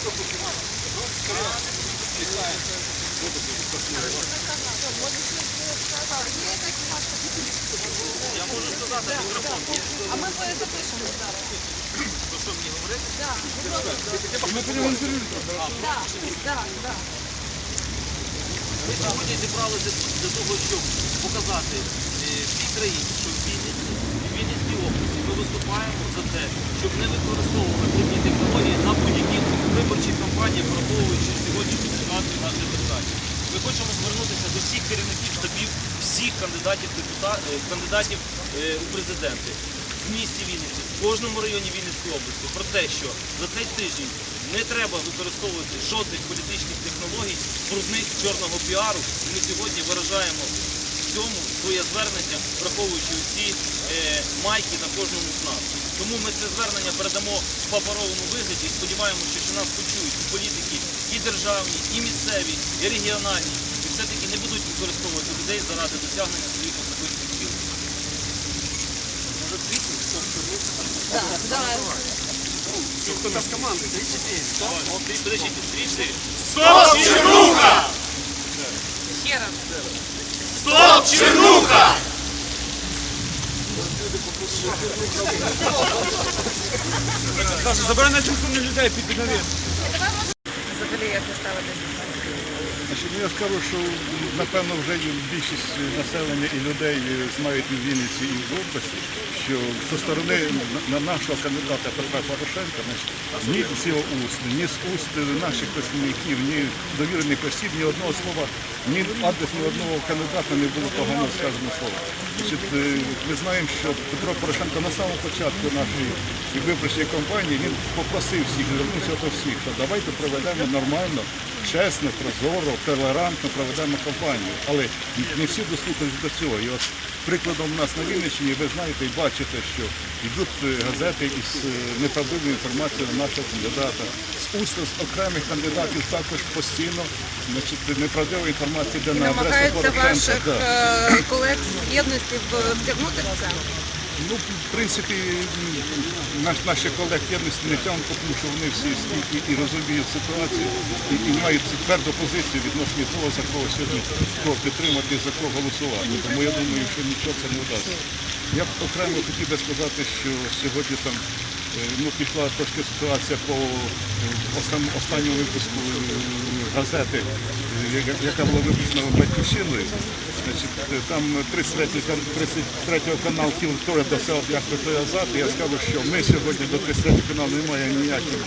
А ми запишемо зараз. Ми сьогодні зібралися для того, щоб показати всій країні, що в Вінниці в Вінницькій області ми виступаємо за те, щоб не використовувати дрібні технології на будь-які виборчі кампанії, враховуючи сьогоднішню ситуацію наших депутатів. Ми хочемо звернутися до всіх керівників штабів, всіх кандидатів депута- е, кандидатів е, у президенти в місті Вінниці, в кожному районі Вінницької області про те, що за цей тиждень не треба використовувати жодних політичних технологій, брудних чорного піару. І ми сьогодні виражаємо в цьому своє звернення, враховуючи ці е, майки на кожному з нас. Тому ми це звернення передамо в паперовому вигляді і сподіваємося, що нас почують політики, і державні, і місцеві, і регіональні, все-таки не будуть використовувати людей заради досягнення своїх особистих цілей. Кто-то с команды, 34. Подождите, 3-4. Стоп, чернуха! Ще раз. Стоп, чернуха! Даже забрали 700 людей під навіс. Взагалі як ви ставитесь? Значить, ну, я скажу, що напевно вже більшість населення і людей знають і в Вінниці і в області, що зі сторони на нашого кандидата Петра Порошенка, значить, ні з його уст, ні з уст наших представників, ні довірених осіб, ні одного слова, ні адрес ні одного кандидата не було погано сказано слова. Значить, е, ми знаємо, що Петро Порошенко на самому початку нашої виборчої кампанії він попросив всіх, звернувся до всіх, що давайте проведемо нормально, чесно, прозоро, толерантно проведемо кампанію. Але не всі дослухались до цього. І от прикладом у нас на Вінниччині, ви знаєте і бачите, що йдуть е, газети із е, неправдивою інформацією на нашого кандидата. З уст з окремих кандидатів також постійно значить, неправдива інформація йде на адресу Намагаються Порошенка. ваших Да. е, колег з єдності втягнути в це? Ну, в принципі, наш, наші колеги єдності не тягнуть, тому що вони всі стійкі і розуміють ситуацію і, і мають тверду позицію відносно того, за кого сьогодні кого підтримати за кого голосувати. Тому я думаю, що нічого це не вдасться. Я б окремо хотів би сказати, що сьогодні там е, ну, пішла трошки ситуація по е, останньому випуску е, газети, яка була випущена батьківщиною. Значить, е, там 33 кан- 33 канал хотів теж досяг той азарт. Я скажу, що ми сьогодні до 33 каналу не маємо ніяких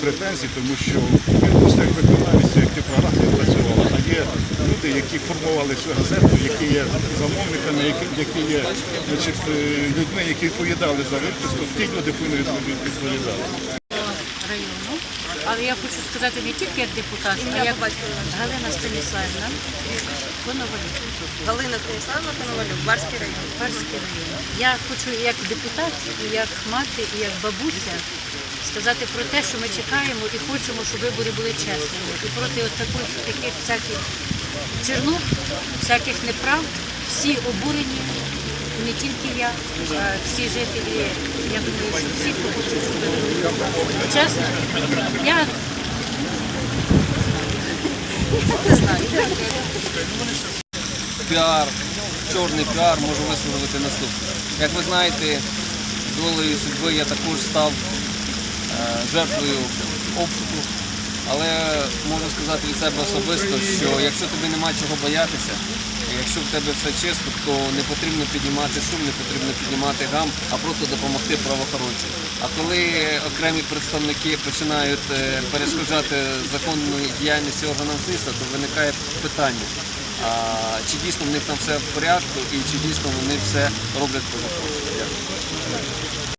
претензій, тому що він просто як виконавець, як не працювала. А є люди, які формували цю газету, які є замовниками, які, є значить, е, людьми, які відповідали за випуск. Ті люди повинні відповідати. відповідати. району. Але я хочу сказати не тільки як депутат, а як Галина Станіславівна Коновалюк, Галина Станіславовна Коновалюк, Барський район. Барський район. Я хочу як депутат, і як мати, і як бабуся сказати про те, що ми чекаємо і хочемо, щоб вибори були чесними. І проти ось таких, таких всяких чернух, всяких неправд, всі обурені, не тільки я, а всі жителі, я думаю, що всі, хочуть, щоб вибори. Я. піар, чорний піар можу висловити наступне. Як ви знаєте, долею судьби я також став е, жертвою обшуку, але можу сказати від себе особисто, що якщо тобі нема чого боятися, якщо в тебе все чисто, то не потрібно піднімати шум, не потрібно піднімати гам, а просто допомогти правоохоронцям. А коли окремі представники починають е, перешкоджати законної діяльності органам слідства, то виникає питання. А чи дійсно в них там все в порядку і чи дійсно вони все роблять по закону?